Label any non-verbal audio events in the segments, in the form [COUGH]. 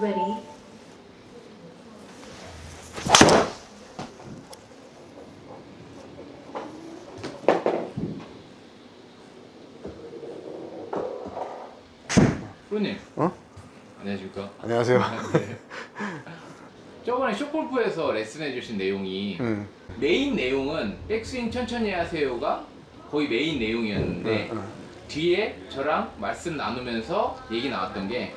Ready. 프로님. 어? 안녕하십니까. 안녕하세요. 네. 저번에 쇼골프에서 레슨해주신 내용이 음. 메인 내용은 백스윙 천천히 하세요가 거의 메인 내용이었는데 응, 응. 뒤에 저랑 말씀 나누면서 얘기 나왔던 게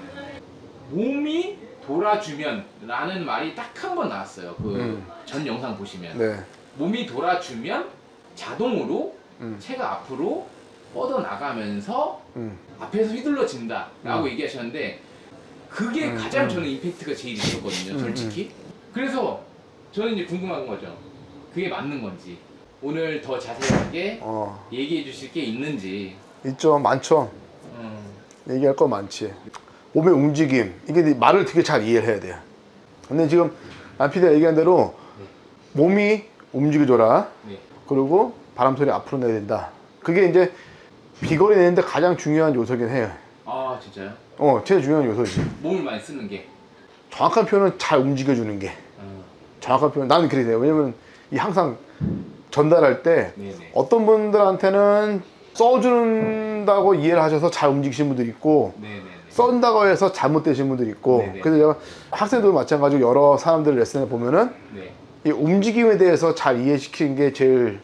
몸이 돌아주면 라는 말이 딱 한 번 나왔어요. 그 음. 전 영상 보시면 네. 몸이 돌아주면 자동으로 음. 채가 앞으로 뻗어 나가면서 음. 앞에서 휘둘러진다 라고 음. 얘기하셨는데 그게 음, 가장 음. 저는 임팩트가 제일 있었거든요 음, 솔직히 그래서 저는 이제 궁금한 거죠 그게 맞는 건지 오늘 더 자세하게 어. 얘기해 주실 게 있는지 있죠. 많죠. 음, 얘기할 거 많지. 몸의 움직임. 이게 네 말을 되게 잘 이해를 해야 돼요. 근데 지금 남피디가 얘기한 대로 몸이 움직여줘라. 네. 그리고 바람 소리 앞으로 내야 된다. 그게 이제 비거리 내는데 가장 중요한 요소긴 해요. 아 진짜요? 어, 제일 중요한 요소지. 몸을 많이 쓰는 게 정확한 표현은 잘 움직여주는 게. 어, 정확한 표현. 나는 그렇게 돼요. 왜냐면 이 항상 전달할 때 네네 어떤 분들한테는 써준다고 이해를 하셔서 잘 움직이시는 분들이 있고 네네네 썬다고 해서 잘못되신 분들이 있고 네네. 그래서 제가 학생들도 마찬가지로 여러 사람들 레슨을 보면은 네. 이 움직임에 대해서 잘 이해시키는 게 제일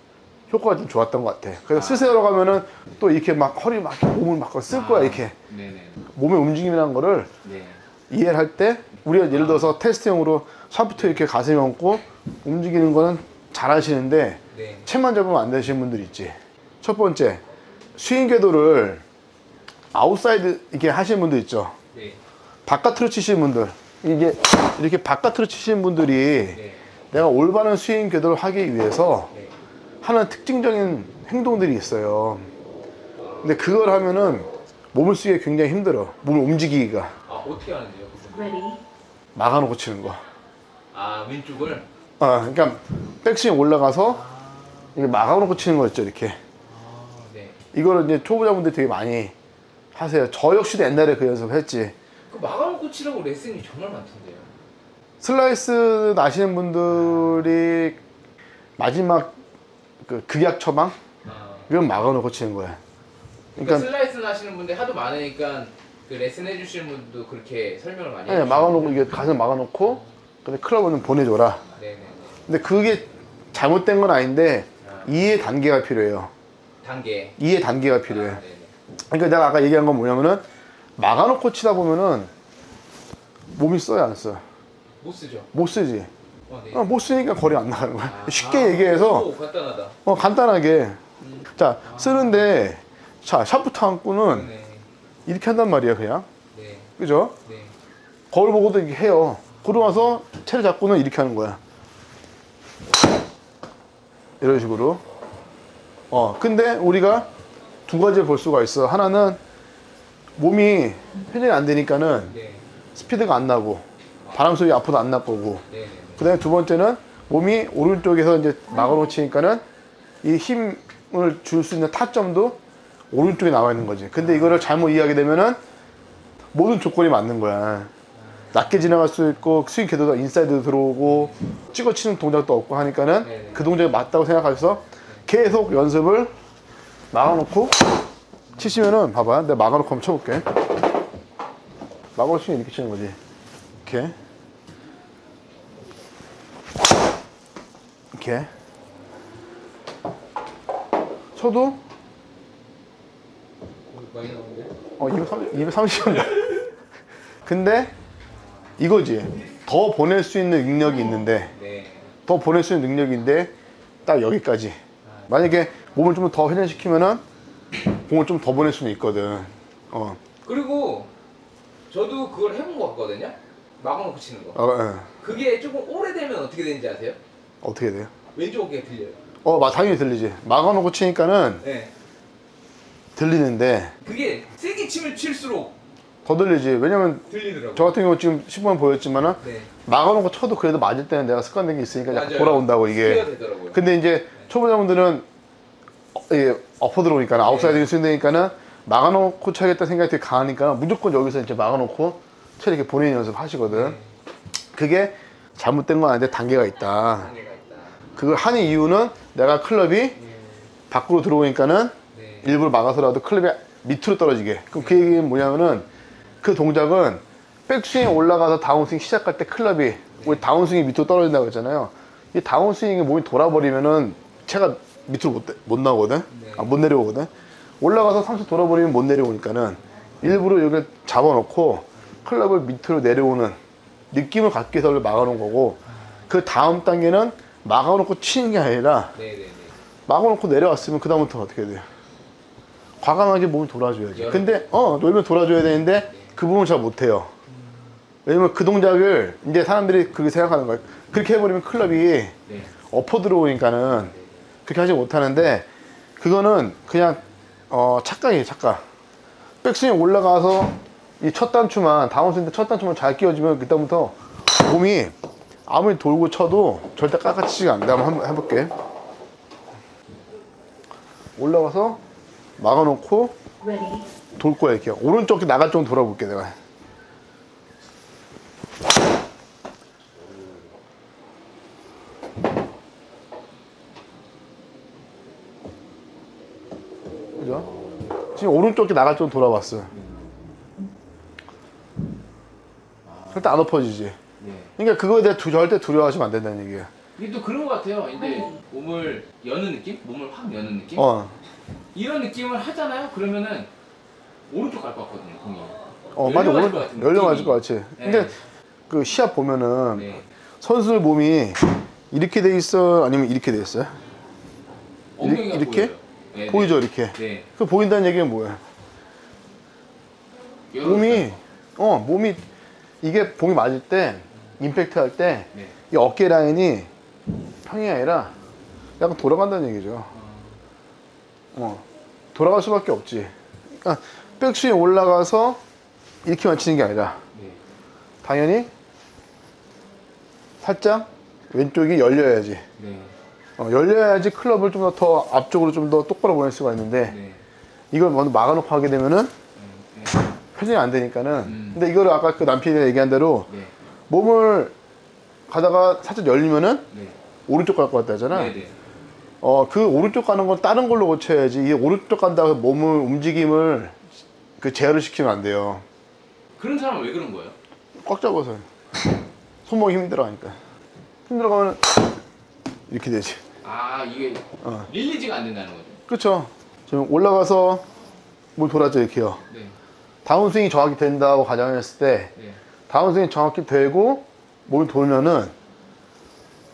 효과가 좀 좋았던 것 같아. 그래서 아. 스스로 가면은 또 이렇게 막 허리 막 이렇게 몸을 막 쓸 거야 아, 이렇게 네네 몸의 움직임이라는 거를 네. 이해를 할 때 우리가 예를 들어서 테스트용으로 샤프트 이렇게 가슴에 얹고 움직이는 거는 잘 하시는데 네. 채만 잡으면 안 되시는 분들 있지. 첫 번째 스윙 궤도를 아웃사이드 이렇게 하시는 분들 있죠. 네. 바깥으로 치시는 분들 이게 이렇게 바깥으로 치시는 분들이 네. 내가 올바른 스윙 궤도를 하기 위해서 네. 하는 특징적인 행동들이 있어요. 근데 그걸 하면은 몸을 쓰기가 굉장히 힘들어. 몸을 움직이기가 아 어떻게 하는데요? Ready. 막아놓고 치는 거. 아 왼쪽을 아, 그러니까 백스윙 올라가서 이게 막아놓고 치는 거 있죠, 이렇게. 아 네. 이거를 이제 초보자분들이 되게 많이 하세요. 저 역시도 옛날에 그 연습을 했지. 그 막아놓고 치라고 레슨이 정말 많던데요 슬라이스 나시는 분들이 마지막 그 극약 처방 아. 이건 막아놓고 치는 거야. 그러니까, 그러니까 슬라이스 하시는 분들 하도 많으니까 그 레슨 해주시는 분도 그렇게 설명을 많이 네, 해주시는 막아놓고 이게 가슴 막아놓고 근데 클럽은 보내줘라. 네네네 근데 그게 잘못된 건 아닌데 아. 이해 단계가 필요해요. 단계 이해 단계가 필요해. 아, 네네. 그러니까 내가 아까 얘기한 건 뭐냐면은 막아놓고 치다 보면은 몸이 써요 안 써? 못 쓰죠 못 쓰지. 어, 네. 어, 못 쓰니까 거리 안 나가는 거야. 아, 쉽게 아, 얘기해서 오, 간단하다 어, 간단하게. 자, 쓰는데, 자, 샤프트 한 꾸는 네. 이렇게 한단 말이야, 그냥. 네. 그죠? 네. 거울 보고도 이렇게 해요. 그러고 나서 채를 잡고는 이렇게 하는 거야. 이런 식으로. 어, 근데 우리가 두 가지를 볼 수가 있어. 하나는 몸이 회전이 안 되니까는 네. 스피드가 안 나고, 바람 소리 앞으로 안 나고고. 네. 네. 그 다음에 두 번째는 몸이 오른쪽에서 이제 막아놓치니까는 이 힘을 줄 수 있는 타점도 오른쪽에 나와 있는 거지. 근데 이거를 잘못 이해하게 되면은 모든 조건이 맞는 거야. 낮게 지나갈 수 있고 스윙 궤도가 인사이드 들어오고 찍어 치는 동작도 없고 하니까는 네네. 그 동작이 맞다고 생각하셔서 계속 연습을 막아놓고 치시면은 봐봐. 내가 막아놓고 한번 쳐볼게. 막아놓고 치면 이렇게 치는 거지. 이렇게. 이렇게 쳐도 어, 많이 나오는데 어 230, 230은 근데 이거지 더 보낼 수 있는 능력이 있는데 네. 더 보낼 수 있는 능력인데 딱 여기까지 만약에 몸을 좀 더 회전시키면은 공을 좀 더 보낼 수는 있거든 어, 그리고 저도 그걸 해본 것 같거든요 막아놓고 치는 거 어, 어. 그게 조금 오래되면 어떻게 되는지 아세요? 어떻게 돼요? 왼쪽 어깨가 들려요 어 마- 당연히 들리지 막아놓고 치니까는 네. 들리는데 그게 세게 치면 칠수록 더 들리지 왜냐면 들리더라고요 저 같은 경우 지금 10번 보였지만은 네. 막아놓고 쳐도 그래도 맞을 때는 내가 습관된 게 있으니까 약간 맞아요. 돌아온다고 이게. 되더라고요 근데 이제 초보자분들은 어, 예, 엎어 들어오니까 아웃사이드 스윙 되니까는 막아놓고 쳐야겠다 생각이 되게 강하니까 무조건 여기서 이제 막아놓고 처리 이렇게 본인 연습 하시거든. 그게 잘못된 건 아닌데 단계가 있다. 단계가 있다. 그걸 하는 이유는 내가 클럽이 예. 밖으로 들어오니까는 네. 일부러 막아서라도 클럽이 밑으로 떨어지게. 그럼 그 얘기는 뭐냐면은 그 동작은 백스윙 올라가서 다운스윙 시작할 때 클럽이 우리 다운스윙이 밑으로 떨어진다고 했잖아요. 이 다운스윙이 몸이 돌아버리면은 채가 밑으로 못, 못 나오거든. 네. 아, 못 내려오거든. 올라가서 상수 돌아버리면 못 내려오니까는 일부러 여기를 잡아놓고 클럽을 밑으로 내려오는 느낌을 갖기 위해서 막아놓은 거고 그 다음 단계는 막아놓고 치는 게 아니라 네네네. 막아놓고 내려왔으면 그 다음부터 어떻게 돼요? 과감하게 몸을 돌아줘야지. 근데 어 놀면 돌아줘야 되는데 그 부분을 잘 못해요. 왜냐면 그 동작을 이제 사람들이 그렇게 생각하는 거예요. 그렇게 해버리면 클럽이 네. 엎어 들어오니까는 그렇게 하지 못하는데 그거는 그냥 어 착각이에요 착각. 백스윙 올라가서 이 첫 단추만 다운스윙 때 첫 단추만 잘 끼워주면 그다음부터 몸이 아무리 돌고 쳐도 절대 깎아치지가 않는다. 한번 해볼게. 올라가서 막아놓고. 돌 거야 이렇게 오른쪽 나갈 정도 돌아볼게 내가. 그죠? 지금 오른쪽에 나갈 정도 돌아봤어. 절대 안 엎어지지. 네. 그러니까 그거에 대해 두, 절대 두려워하시면 안 된다는 얘기야. 이게 또 그런 것 같아요. 이제 몸을 여는 느낌? 몸을 확 여는 느낌? 어, 이런 느낌을 하잖아요. 그러면은 오른쪽 갈 것 같거든요, 공이. 어 맞아 열려 맞을 오른 같은 열려 맞을 느낌이. 것 같지. 네. 근데 그 시합 보면은 네. 선수들 몸이 이렇게 돼 있어 아니면 이렇게 돼 있어요? 엉덩이가 이렇게? 보여요. 네, 보이죠 이렇게. 네. 그 보인다는 얘기는? 네. 몸이 어 몸이 이게 몸이 맞을 때 임팩트 할 때 이 네. 어깨 라인이 평이 아니라 약간 돌아간다는 얘기죠. 어 돌아갈 수밖에 없지. 그러니까 백스윙 올라가서 이렇게만 치는 게 아니라 네. 당연히 살짝 왼쪽이 열려야지. 네. 어, 열려야지 클럽을 좀더더 앞쪽으로 좀 더 똑바로 보낼 수가 있는데 네. 이걸 먼저 막아놓고 하게 되면은 네. 회전이 안 되니까는 음. 근데 이거를 아까 그 남편이 얘기한 대로 네. 몸을 가다가 살짝 열리면은 네. 오른쪽 갈 것 같다 하잖아 네. 네. 어 그 오른쪽 가는 건 다른 걸로 고쳐야지 이 오른쪽 간다고 몸을 움직임을 그 제어를 시키면 안 돼요 그런 사람은 왜 그런 거예요? 꽉 잡아서 손목이 힘이 들어가니까 힘들어 가면 이렇게 되지 아 이게 어. 릴리즈가 안 된다는 거죠. 그렇죠 지금 올라가서 뭘 돌아줘 이렇게요 네. 다운스윙이 정확히 된다고 가정했을 때 네. 다운스윙이 정확히 되고 몸이 돌면은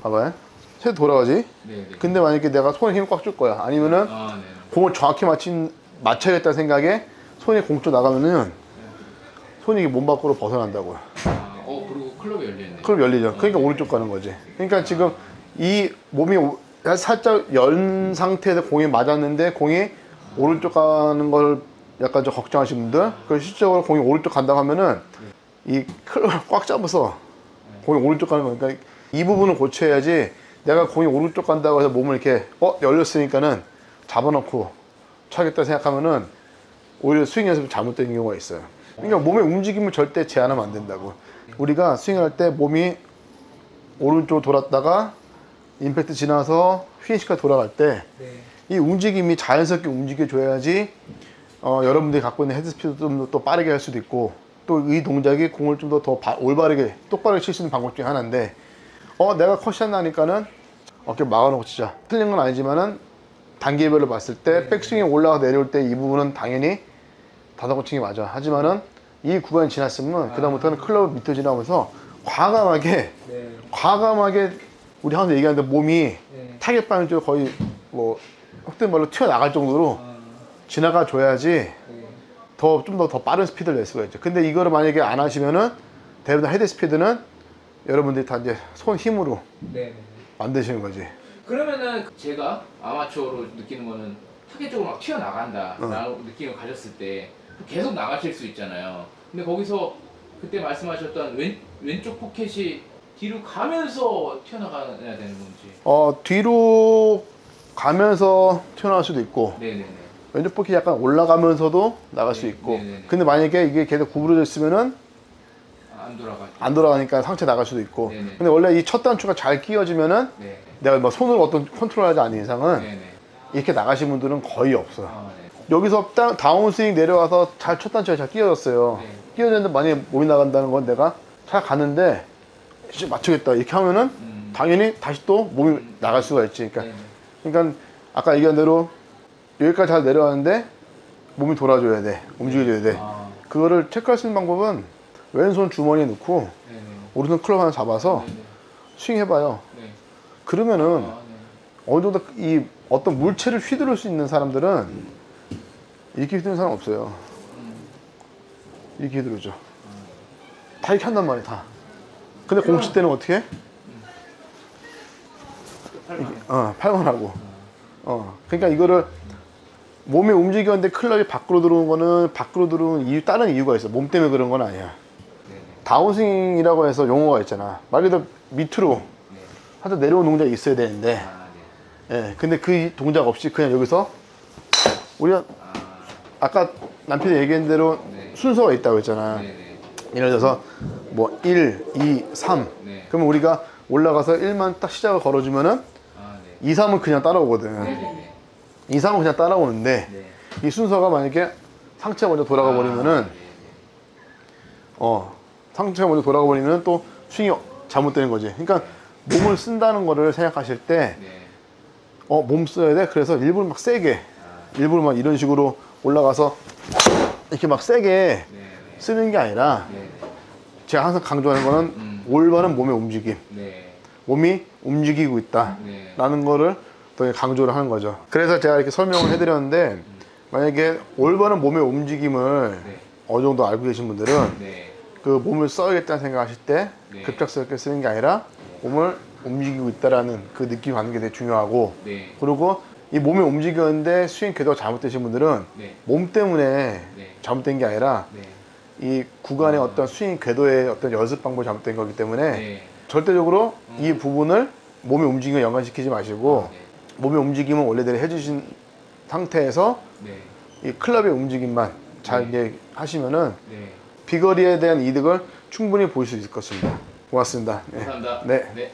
봐봐요 새 돌아가지 네. 네. 근데 만약에 내가 손에 힘을 꽉 줄 거야 아니면은 아, 네. 공을 정확히 맞힌 맞춰야겠다는 생각에 손이 공쪽 나가면은 손이 몸 밖으로 벗어난다고요 아, 어 그리고 클럽이 있네. 그럼 열리죠 그러니까 오른쪽 가는 거지 그러니까 지금 이 몸이 오- 살짝 연 상태에서 공이 맞았는데 공이 오른쪽 가는 걸 약간 좀 걱정하시는 분들 그 실질적으로 공이 오른쪽 간다고 하면은 이 클럽을 [LAUGHS] 꽉 잡아서 공이 오른쪽 가는 거니까 이 부분을 고쳐야지 내가 공이 오른쪽 간다고 해서 몸을 이렇게 어 열렸으니까는 잡아놓고 차겠다 생각하면은 오히려 스윙 연습이 잘못된 경우가 있어요. 그러니까 몸의 움직임을 절대 제한하면 안 된다고. 우리가 스윙할 때 몸이 오른쪽으로 돌았다가 임팩트 지나서 휘인시까 돌아갈 때이 네. 움직임이 자연스럽게 움직여줘야지 어, 여러분들이 갖고 있는 헤드스피드 좀더 빠르게 할 수도 있고 또 이 동작이 공을 좀 더 더 올바르게 똑바르게 칠수 있는 방법 중에 하나인데 어 내가 컷샷 나니까는 어깨 막아놓고 치자 틀린 건 아니지만은 단계별로 봤을 때 백스윙이 올라가 내려올 때 이 부분은 당연히 다섯 고칭이 맞아 하지만은 이 구간이 지났으면 그다음부터는 클럽 밑에 지나면서 과감하게 네. 과감하게 우리 항상 얘기하는데 몸이 네. 타겟방을 쪽 거의 뭐 속된 말로 튀어나갈 정도로 아, 지나가 줘야지 네. 더좀 더 더 빠른 스피드를 낼 수가 있죠. 근데 이거를 만약에 안 하시면은 대부분 헤드 스피드는 여러분들이 다 이제 손 힘으로 네. 네. 만드시는 거지. 그러면은 제가 아마추어로 느끼는 거는 타겟적으로 막 튀어나간다라고 어. 느낌을 가졌을 때 계속 나가실 수 있잖아요. 근데 거기서 그때 말씀하셨던 왼, 왼쪽 포켓이 뒤로 가면서 튀어나가야 되는 건지. 어 뒤로 가면서 튀어나올 수도 있고 네네네. 왼쪽 포켓이 약간 올라가면서도 나갈 수 네, 있고 네, 네, 네. 근데 만약에 이게 계속 구부러져 있으면은 안 돌아가죠. 안 돌아가니까 상체 나갈 수도 있고. 네 네. 근데 원래 이 첫 단추가 잘 끼워지면은 네. 내가 뭐 손으로 어떤 컨트롤하지 않는 이상은 네네. 이렇게 나가신 분들은 거의 없어요. 아, 네. 여기서 다, 다운 스윙 내려와서 잘 첫 단추가 잘 끼워졌어요. 네. 끼워졌는데 만약에 몸이 나간다는 건 내가 잘 가는데 이제 맞추겠다 이렇게 하면은 음. 당연히 다시 또 몸이 나갈 수가 있지. 그러니까, 네네. 그러니까 아까 얘기한 대로 여기까지 잘 내려왔는데 몸이 돌아줘야 돼. 움직여줘야 돼. 아, 그거를 체크할 수 있는 방법은 왼손 주머니에 넣고 네네. 오른손 클럽 하나 잡아서. 스윙 해봐요. 네. 그러면은 아, 네. 어느 정도 이 어떤 물체를 휘두를 수 있는 사람들은 이렇게 휘두르는 사람 없어요. 음. 이렇게 휘두르죠. 다 이렇게 한단 말이야, 다. 근데 공칠 때는 어떻게 해? 어, 팔만 하고. 어, 그러니까 이거를 몸에 움직였는데 클럽이 밖으로 들어오는 거는 밖으로 들어오는 이유, 다른 이유가 있어. 몸 때문에 그런 건 아니야. 다운스윙이라고 해서 용어가 있잖아. 말 그대로 밑으로 네. 하다 내려오는 동작이 있어야 되는데, 아, 네. 예, 근데 그 동작 없이 그냥 여기서 우리가 아, 아까 남편이 얘기한 대로 네. 순서가 있다고 했잖아. 예를 들어서 뭐 1, 2, 3. 네. 그러면 우리가 올라가서 1만 딱 시작을 걸어주면은 아, 네. 2, 3은 그냥 따라오거든. 네네네. 2, 3은 그냥 따라오는데 네. 이 순서가 만약에 상체가 먼저 돌아가 버리면은 아, 네네. 어 상체가 먼저 돌아가 버리면 또 스윙이 잘못되는 거지. 그러니까 몸을 쓴다는 거를 생각하실 때 네. 어, 몸 써야 돼. 그래서 일부러 막 세게, 아, 일부러 막 이런 식으로 올라가서 이렇게 막 세게 네네. 쓰는 게 아니라 네네. 제가 항상 강조하는 거는 음. 올바른 몸의 움직임. 네. 몸이 움직이고 있다. 네. 라는 거를 더 강조를 하는 거죠. 그래서 제가 이렇게 설명을 해드렸는데 만약에 올바른 몸의 움직임을 네. 어느 정도 알고 계신 분들은 네. 그 몸을 써야겠다는 생각하실 때 네. 급작스럽게 쓰는 게 아니라 몸을 움직이고 있다라는 그 느낌을 받는 게 되게 중요하고 네. 그리고 이 몸이 움직였는데 스윙 궤도가 잘못되신 분들은 네. 몸 때문에 네. 잘못된 게 아니라 네. 이 구간의 어떤 스윙 궤도의 어떤 연습 방법이 잘못된 거기 때문에 네. 절대적으로 이 부분을 몸의 움직임에 연관시키지 마시고 아, 네. 몸의 움직임은 원래대로 해주신 상태에서 네. 이 클럽의 움직임만 잘 이제 하시면은 네. 비거리에 대한 이득을 충분히 볼 수 있을 것입니다. 고맙습니다. 네. 감사합니다. 네. 네.